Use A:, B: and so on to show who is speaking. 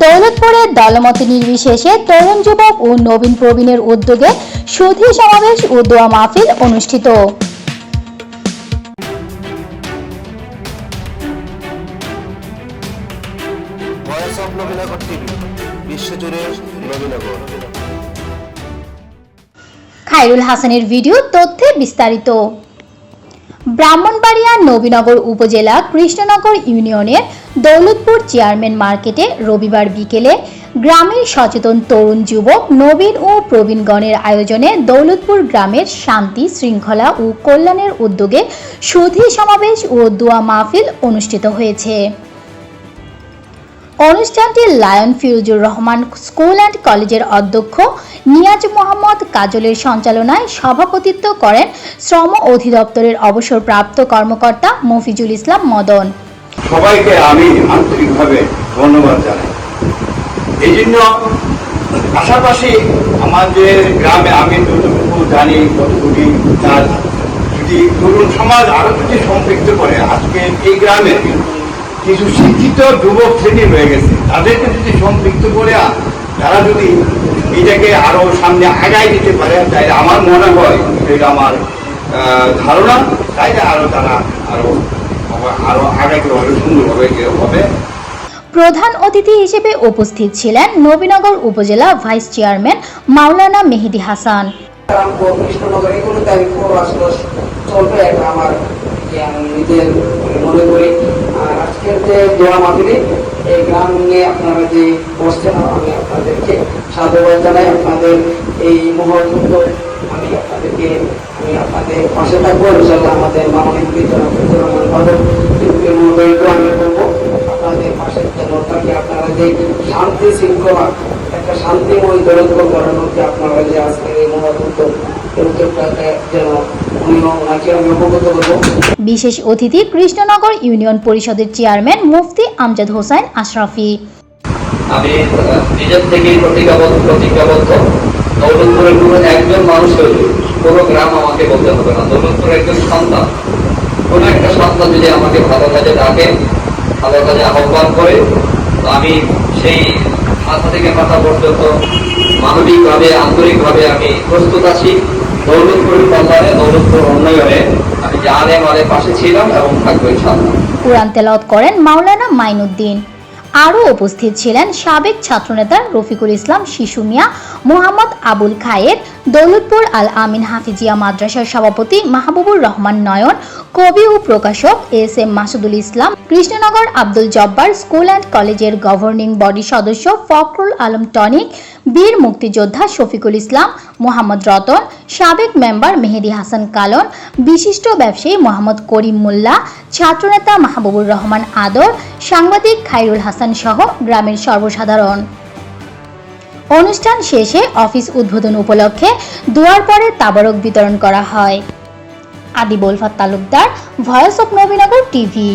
A: দৌলতপুরের দলমত নির্বিশেষে তরুণ যুবক ও নবীন প্রবীণের উদ্যোগে সুধী সমাবেশ ও দোয়া মাহফিল অনুষ্ঠিত। খায়রুল হাসানের ভিডিও তথ্যে বিস্তারিত। ব্রাহ্মণবাড়িয়া নবীনগর উপজেলা কৃষ্ণনগর ইউনিয়নের দৌলতপুর চেয়ারম্যান মার্কেটে রবিবার বিকেলে গ্রামের সচেতন তরুণ যুবক নবীন ও প্রবীণগণের আয়োজনে দৌলতপুর গ্রামের শান্তি শৃঙ্খলা ও কল্যাণের উদ্যোগে সুধী সমাবেশ ও দোয়া মাহফিল অনুষ্ঠিত হয়েছে। অনুষ্ঠানটি Lion Firozur Rahman school and কলেজের অধ্যক্ষ, নিয়াজ মোহাম্মদ কাজলের সঞ্চালনায় সভাপতিত্ব করেন শ্রম অধিদপ্তরের অবসরপ্রাপ্ত কর্মকর্তা মফিজুল ইসলাম মদন।
B: সবাইকে আমি আন্তরিকভাবে ধন্যবাদ জানাই। এই জন্য পাশাপাশি আমাদের গ্রামে আমি যতটুকু জানি ততটুকু তার যদি তরুণ সমাজ আরও যদি সম্পৃক্ত করে, আজকে এই গ্রামে কিছু শিক্ষিত যুবক শ্রেণি রয়ে গেছে। তাদেরকে যদি সম্পৃক্ত করে তারা যদি এটাকে আরও সামনে আগায় দিতে পারে তাই আমার মনে হয় এটা আমার ধারণা। তাইলে আরও তারা আরও আরও আগাইতে হবে সুন্দরভাবে হবে।
A: প্রধান অতিথি হিসেবে উপস্থিত ছিলেন নবীনগর উপজেলা ভাইস চেয়ারম্যান মাওলানা মেহেদি হাসান।
C: কৃষ্ণনগর এগুলোতে আমি পূর্বাশ্বাস চলবে আমার নিজের মনে করি। আজকের যে দোয়া মাহফিলে এই গ্রাম নিয়ে আপনারা যে বসছেন, আমি আপনাদেরকে সাধুবাদ জানাই। আপনাদের এই উদ্যোগ আমি আপনাদেরকে, আমি আপনাদের পাশে থাকব। ইনশাল্লাহ আমাদের মাননীয় আমি বলব, আপনাদের পাশে যেন থাকে আপনারা যে শান্তি শৃঙ্খলা, একটা শান্তিময় দরত্ব করানোর যে আপনারা যে আজকের এই মহৎ
A: বিশেষ অতিথি কৃষ্ণনগর ইউনিয়ন পরিষদের চেয়ারম্যান মুফতি আমজাদ হোসেন আশরাফি।
D: আমি নিজের থেকেই প্রতিজ্ঞাবদ্ধ প্রতিজ্ঞাবদ্ধ। দৌলতপুরের কোনো একজন মানুষের কোনো গ্রাম আমাকে বলতে হবে না। দৌলতপুরের একজন সন্তান। কোনো একটা সন্তান যদি আমাকে ভালো কাজে ডাকে ভালো কাজে আহ্বান করে তো আমি সেই মাথা থেকে মাথা পর্যন্ত মানবিকভাবে আন্তরিকভাবে আমি প্রস্তুত আছি। কল্যাণে, দৌলতপুর উন্নয়নে আমি জানে পাশে ছিলাম এবং থাকব
A: কোরআন তেলাওয়াত করেন মাওলানা মাইনুদ্দিন। আরও উপস্থিত ছিলেন সাবেক ছাত্রনেতা রফিকুল ইসলাম শিশু মিয়া, মোহাম্মদ আবুল খায়ের দৌলতপুর আল আমিন হাফিজিয়া মাদ্রাসার সভাপতি মাহবুবুর রহমান নয়ন, কবি ও প্রকাশক S M Masudul Islam, Krishnanagar Abdul Jabbar school and কলেজের গভর্নিং বডি সদস্য ফখরুল আলম টনিক বীর মুক্তিযোদ্ধা শফিকুল ইসলাম, মোহাম্মদ রতন, সাবেক মেম্বার মেহেদি হাসান কালন, বিশিষ্ট ব্যবসায়ী মোহাম্মদ করিম মোল্লা, ছাত্রনেতা মাহবুবুর রহমান আদর, সাংবাদিক খাইরুল হাসান সহ গ্রামের সর্বসাধারণ। অনুষ্ঠান শেষে অফিস উদ্বোধন উপলক্ষে দুয়ার পরে তাবারক বিতরণ করা হয়। আদি ফাত Talukdar voice of Nabinagar TV